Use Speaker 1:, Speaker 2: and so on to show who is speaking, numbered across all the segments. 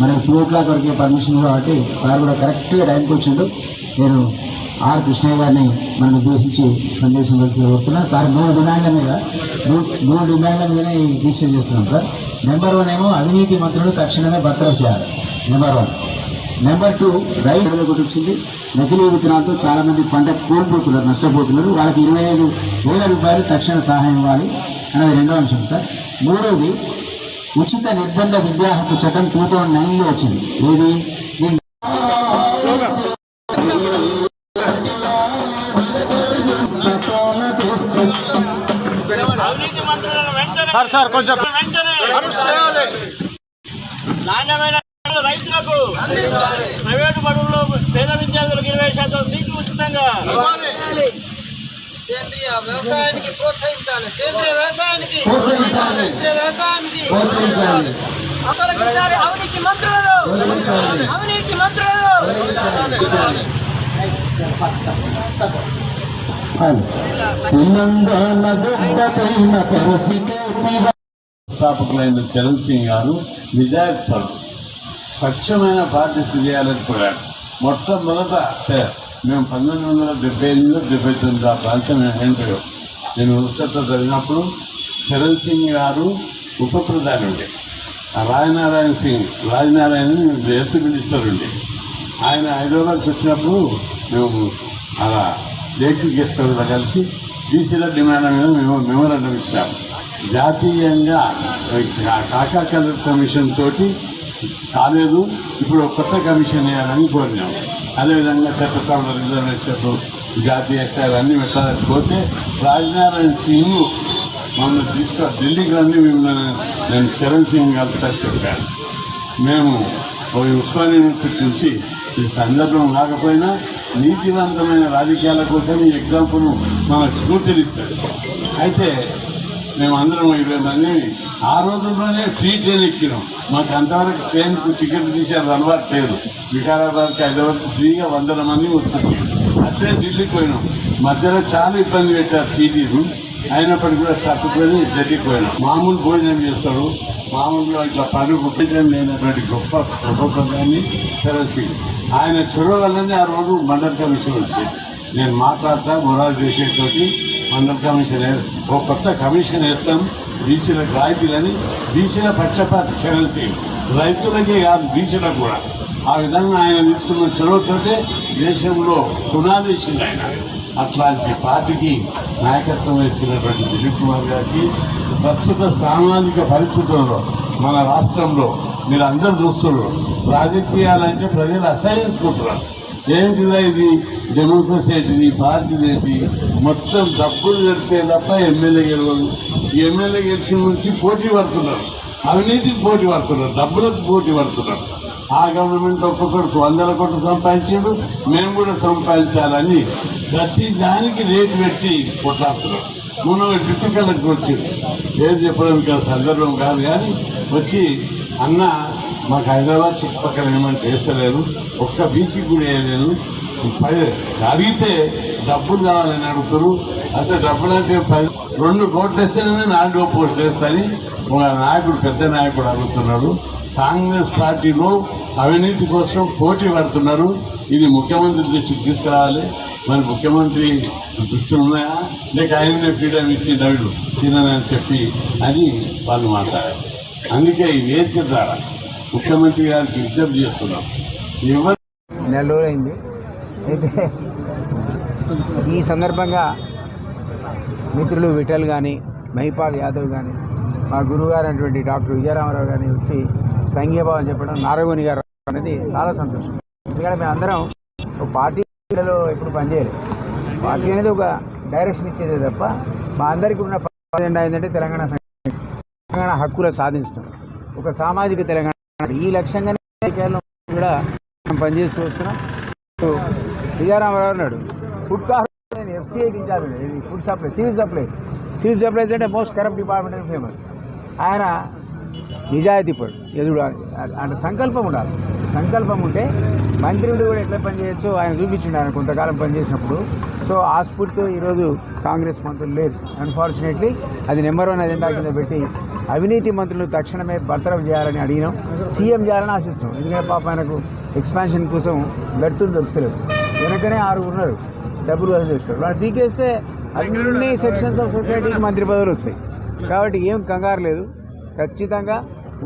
Speaker 1: మనకి two o'clock వరకే permission కాబట్టి సార్ కూడా కరెక్ట్గా టైంకి వచ్చిండు. నేను ఆర్ కృష్ణయ్య గారిని మనం ఉద్దేశించి సందేశం కలిసి కోరుతున్నాను సార్ మూడు డిమాండ్ల మీద మూడు డిమాండ్ల మీదనే ఈ దీక్ష చేస్తున్నాం సార్. నెంబర్ వన్ ఏమో అవినీతి మంత్రులు తక్షణమే భర్తలు చేయాలి. నెంబర్ వన్ నెంబర్ టూ రైతు ఒకటి వచ్చింది. నకిలీ విత్తనాలతో చాలా మంది పంట కోల్పోతున్నారు నష్టపోతున్నారు. వాళ్ళకి ఇరవై ఐదు వేల రూపాయలు తక్షణ సహాయం ఇవ్వాలి. అనేది రెండో అంశం సార్. మూడోది ఉచిత నిర్బంధ విద్యా హక్కు చట్టం టూ థౌజండ్ నైన్లో వచ్చింది. ఏది?
Speaker 2: సార్ సార్ కొంచెం
Speaker 3: నాణ్యమైన రైతులకు ప్రైవేటు బడుల్లో పేద విద్యార్థులకు ఇరవై శాతం సీట్లు ఉచితంగా.
Speaker 4: సేంద్రియ వ్యవసాయానికి ప్రోత్సహించాలి. సేంద్రియ వ్యవసాయానికి వ్యవసాయానికి అవినీతి మంత్రులను. అవినీతి మంత్రులను
Speaker 5: స్థాపకులైన చరణ్ సింగ్ గారు నిజాయితీపరుడు స్వచ్ఛమైన పార్టీ చేయాలని కోరారు మొట్టమొదట మేము పంతొమ్మిది వందల డెబ్బై ఎనిమిదిలో డెబ్బై తొమ్మిది ఆ ప్రాంతం ఏంటో నేను ఉత్తర చదివినప్పుడు చరణ్ సింగ్ గారు ఉప ప్రధాని ఉండే ఆ రాజనారాయణ సింగ్ రాజనారాయణ హెల్త్ మినిస్టర్ ఉండే. ఆయన హైదరాబాద్కి వచ్చినప్పుడు మేము అలా లేఖి గెస్టర్తో కలిసి బీసీల డిమాండ్ మీద మేము మెమోరాండం ఇచ్చాము. జాతీయంగా కాకా కలర్ కమిషన్ తోటి కాలేదు ఇప్పుడు కొత్త కమిషన్ వేయాలని కోరినాం. అదేవిధంగా చట్టసభల రిజర్వేషన్లు జాతీయ స్థాయిలు అన్నీ పెట్టాలని పోతే రాజనారాయణ సింగ్ మమ్మల్ని తీసుకు ఢిల్లీకి రండి మిమ్మల్ని నేను చరణ్ సింగ్ గారితో చెప్పాను. మేము ఓ ఉస్మాన్ యూనివర్సిటీ నుంచి ఈ సందర్భం కాకపోయినా నీతివంతమైన రాజకీయాల కోసం ఈ ఎగ్జాంపుల్ మనకు స్ఫూర్తినిస్తుంది అయితే మేము అందరం ఇరవై మంది ఆ రోజుల్లోనే ఫ్రీ ట్రైన్ ఎక్కినాం. మాకు అంతవరకు ట్రైన్కు టికెట్ తీసేది అలవాటు లేదు. వికారాబాద్కి హైదరాబాద్కి ఫ్రీగా వందల మంది వస్తుంది అట్లే ఢిల్లీకి పోయినాం. మధ్యలో చాలా ఇబ్బంది పెట్టారు టీటీలు అయినప్పటికీ కూడా తప్పిపోయి ఢిల్లీకి పోయినాం. మామూలు భోజనం చేస్తాడు మామూలుగా ఇట్లా పని గుప్పించడం లేనటువంటి గొప్ప ప్రభుత్వాన్ని ప్రధాని తెలిసి ఆయన చొరవ వల్లనే ఆ రోజు మండల్ కమిషన్ వచ్చింది. నేను మాట్లాడతా మొరాలు చేసేటువంటి మండల్ కమిషన్ ఓ కొత్త కమిషన్ వేస్తాం. బీసీలకు రాయితీలని బీసీల పక్షపాత చెరల్సి రైతులకే కాదు బీసీలకు కూడా. ఆ విధంగా ఆయన తీసుకున్న చొరవతోటే దేశంలో పునాదేశింది ఆయన. అట్లాంటి పార్టీకి నాయకత్వం వేసినటువంటి దిలీప్ కుమార్ గారికి ప్రస్తుత సామాజిక పరిస్థితుల్లో మన రాష్ట్రంలో మీరు అందరూ చూస్తున్నారు. రాజకీయాలంటే ప్రజలు అసహించుకుంటున్నారు ఏంటిదా ఇది డెమోక్రసీ ఏంటిది పార్టీ ఏంటి మొత్తం డబ్బులు పెడితే తప్ప ఎమ్మెల్యే గెలవదు. ఎమ్మెల్యే గెలిచిన నుంచి పోటీ పడుతున్నారు. అవినీతికి పోటీ పడుతున్నారు డబ్బులకు పోటీ పడుతున్నారు. ఆ గవర్నమెంట్ ఒక్కొక్కరికి వందల కోట్లు సంపాదించాడు మేము కూడా సంపాదించాలని ప్రతి దానికి రేటు పెట్టి కొట్లాడుతున్నాం మొన్న డిప్యూటీ కలెక్టర్ వచ్చి ఏది చెప్పడం సందర్భం కాదు కానీ వచ్చి అన్న మాకు హైదరాబాద్ చుట్టుపక్కల ఏమైనా చేస్తలేదు ఒక్క బీసీ కూడా వేయలేదు పై- అడిగితే డబ్బులు కావాలని అడుగుతారు. అంటే డబ్బులు అంటే పది రెండు కోట్లు వేస్తేనే నాలుగో పోస్ట్ వేస్తారని ఒక నాయకుడు పెద్ద నాయకుడు అడుగుతున్నాడు కాంగ్రెస్ పార్టీలో అవినీతి కోసం పోటీ పడుతున్నారు. ఇది ముఖ్యమంత్రి దృష్టికి తీసుకురావాలి. మరి ముఖ్యమంత్రి దృష్టిలో ఉన్నాయా? లేక ఆయననే ఫ్రీడమ్ ఇచ్చి డబ్బులు తినని చెప్పి అని వాళ్ళు మాట్లాడారు. అందుకే ఈ వేదిక ద్వారా ముఖ్యమంత్రి గారికి విజ్ఞప్తి చేస్తున్నాం. ఎవరు
Speaker 6: నెల రోజులైంది అయితే ఈ సందర్భంగా మిత్రులు విఠల్ కానీ మహిపాల్ యాదవ్ కానీ మా గురుగారు అయినటువంటి డాక్టర్ విజయరామారావు గారిని వచ్చి సంఘీభావం చెప్పడం నారాయణి గారు అనేది చాలా సంతోషం. ఎందుకంటే మేము అందరం ఒక పార్టీలలో ఎప్పుడు పనిచేయలేదు. పార్టీ అనేది ఒక డైరెక్షన్ ఇచ్చేదే తప్ప మా అందరికీ ఉన్న అజెండా ఏంటంటే తెలంగాణ తెలంగాణ హక్కుల సాధించడం. ఒక సామాజిక తెలంగాణ ఈ లక్ష్యంగానే కూడా మనం పనిచేస్తూ వస్తున్నాం. విజయరామారావు అన్నాడు food corporation ఎఫ్సీఐకి in-charge food supply civil supplies civil supplies అంటే మోస్ట్ కరప్ట్ డిపార్ట్మెంట్ ఫేమస్ ఆయన నిజాయితీపరుడు ఎదుడు అంటే సంకల్పం ఉండాలి సంకల్పం ఉంటే మంత్రులు కూడా ఎట్లా పనిచేయచ్చో ఆయన చూపించిండు ఆయన కొంతకాలం పనిచేసినప్పుడు సో ఆ స్ఫూర్తితో ఈరోజు కాంగ్రెస్ మంత్రులు లేరు అన్ఫార్చునేట్లీ అది నెంబర్ వన్ అజెండా కింద పెట్టి అవినీతి మంత్రులు తక్షణమే భర్తరం చేయాలని అడిగినాం సీఎం చేయాలని ఆశిస్తున్నాం ఎందుకంటే పాప ఆయనకు ఎక్స్పాన్షన్ కోసం బెర్తులు దొరుకుతలేదు వెనకనే ఆరు ఉన్నారు డబ్బులు వసూలు చేసుకోవాలి వాళ్ళు పీకేస్తే అన్ని సెక్షన్స్ ఆఫ్ సొసైటీకి మంత్రి పదవులు వస్తాయి కాబట్టి ఏం కంగారు లేదు ఖచ్చితంగా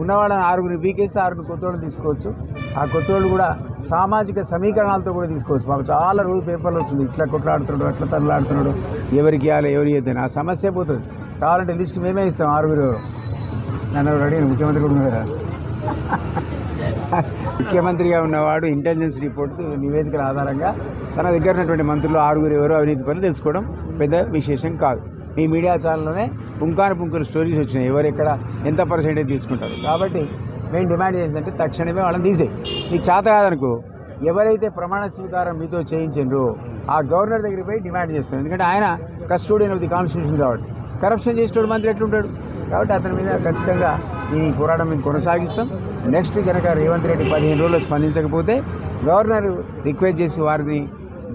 Speaker 6: ఉన్నవాళ్ళని ఆరుగురు పీకేస్తే ఆరుగురు కొత్తోళ్ళు తీసుకోవచ్చు. ఆ కొత్తోళ్ళు కూడా సామాజిక సమీకరణాలతో కూడా తీసుకోవచ్చు. మాకు చాలా రోజు పేపర్లు వస్తుంది. ఇట్లా కొట్లాడుతున్నాడు అట్లా తల్లాడుతున్నాడు. ఎవరికి ఇవ్వాలి ఎవరికి ఇద్దని ఆ సమస్య పోతుంది. కావాలంటే లిస్ట్ మేమే ఇస్తాం ఆరుగురు. నన్ను రెడీ ముఖ్యమంత్రి కూడా కదా ముఖ్యమంత్రిగా ఉన్నవాడు ఇంటెలిజెన్స్ రిపోర్ట్ నివేదికల ఆధారంగా తన దగ్గర ఉన్నటువంటి మంత్రులు ఆరుగురు ఎవరు అవినీతి పనులు తెలుసుకోవడం పెద్ద విశేషం కాదు. మీ మీడియా ఛానల్లోనే పుంకాను పుంకుని స్టోరీస్ వచ్చినాయి. ఎవరు ఎక్కడ ఎంత పర్సెంటేజ్ తీసుకుంటారు. కాబట్టి మేము డిమాండ్ చేసిందంటే తక్షణమే వాళ్ళని తీసేయి. నీకు చేత కాదనుకో ఎవరైతే ప్రమాణ స్వీకారం మీతో చేయించారో ఆ గవర్నర్ దగ్గరికి పోయి డిమాండ్ చేస్తాం ఎందుకంటే ఆయన కస్టోడియన్ ఆఫ్ ది కాన్స్టిట్యూషన్ కాబట్టి. కరప్షన్ చేసేటోడు మంత్రి ఎట్లుంటాడు? కాబట్టి అతని మీద ఖచ్చితంగా ఈ పోరాటం మేము కొనసాగిస్తాం. నెక్స్ట్ కనుక రేవంత్ రెడ్డి పదిహేను రోజులు స్పందించకపోతే గవర్నర్ రిక్వెస్ట్ చేసి వారిని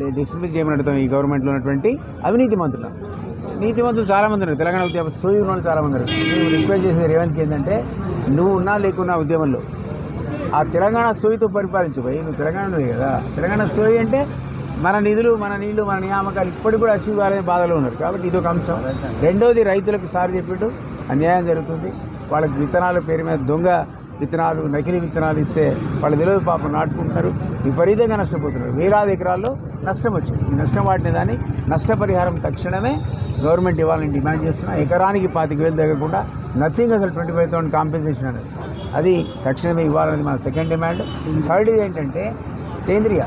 Speaker 6: డిసిప్లిన్ చేయమని అడుగుతాం ఈ గవర్నమెంట్లో ఉన్నటువంటి అవినీతి మంత్రులు. నీతి మంత్రులు చాలామంది ఉన్నారు. తెలంగాణ ఉద్యమ సోయి ఉన్న వాళ్ళు చాలామంది ఉన్నారు. రిక్వెస్ట్ చేసే రేవంత్కి ఏంటంటే నువ్వు ఉన్నా లేకున్నా ఉద్యమంలో ఆ తెలంగాణ సోయితో పరిపాలించబోయి నువ్వు తెలంగాణ కదా. తెలంగాణ సోయి అంటే మన నిధులు మన నీళ్ళు మన నియామకాలు ఇప్పటికి కూడా అచీవ్ కాలేని బాధలో ఉన్నారు. కాబట్టి ఇదొక అంశం. రెండోది రైతులకు సారి చెప్పిట్టు అన్యాయం జరుగుతుంది. వాళ్ళకి విత్తనాల పేరు మీద దొంగ విత్తనాలు నకిలీ విత్తనాలు ఇస్తే వాళ్ళు విలువ పాపం నాటుకుంటున్నారు విపరీతంగా నష్టపోతున్నారు. వేలాది ఎకరాల్లో నష్టం వచ్చింది. ఈ నష్టం వాటిని దాన్ని నష్టపరిహారం తక్షణమే గవర్నమెంట్ ఇవ్వాలని డిమాండ్ చేస్తున్నా. ఎకరానికి పాతిక వేలు తగ్గకుండా నథింగ్ అసలు ట్వంటీ ఫైవ్ థౌసండ్ కాంపెన్సేషన్ అనేది. అది తక్షణమే ఇవ్వాలని మన సెకండ్ డిమాండ్. థర్డ్ ఏంటంటే సేంద్రియ.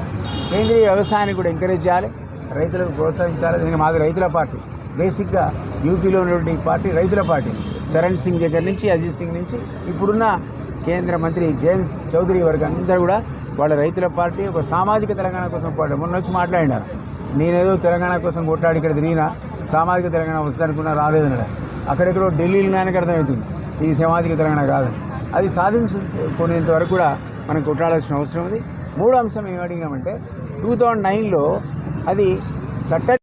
Speaker 6: సేంద్రియ వ్యవసాయాన్ని కూడా ఎంకరేజ్ చేయాలి. రైతులకు ప్రోత్సహించాలి. ఎందుకంటే మాది రైతుల పార్టీ. బేసిక్గా యూపీలో ఉన్నటువంటి పార్టీ రైతుల పార్టీ. చరణ్ సింగ్ దగ్గర నుంచి అజిత్ సింగ్ నుంచి ఇప్పుడున్న కేంద్ర మంత్రి జయంత్ చౌదరి వరకు అందరూ కూడా వాళ్ళ రైతుల పార్టీ ఒక సామాజిక తెలంగాణ కోసం పోరాడు మొన్న వచ్చి మాట్లాడినారు. నేనేదో తెలంగాణ కోసం కొట్టాడు ఇక్కడ తిరిగినా సామాజిక తెలంగాణ వస్తుందనుకున్నా రాలేదన్నాడు. అక్కడెక్కడో ఢిల్లీలో నాయనకు అర్థమవుతుంది. ఇది సామాజిక తెలంగాణ కాదని అది సాధించుకునేంత వరకు కూడా మనం కొట్టాడాల్సిన అవసరం ఉంది. మూడో అంశం ఏం అడిగినామంటే టూ థౌజండ్ నైన్లో అది చట్ట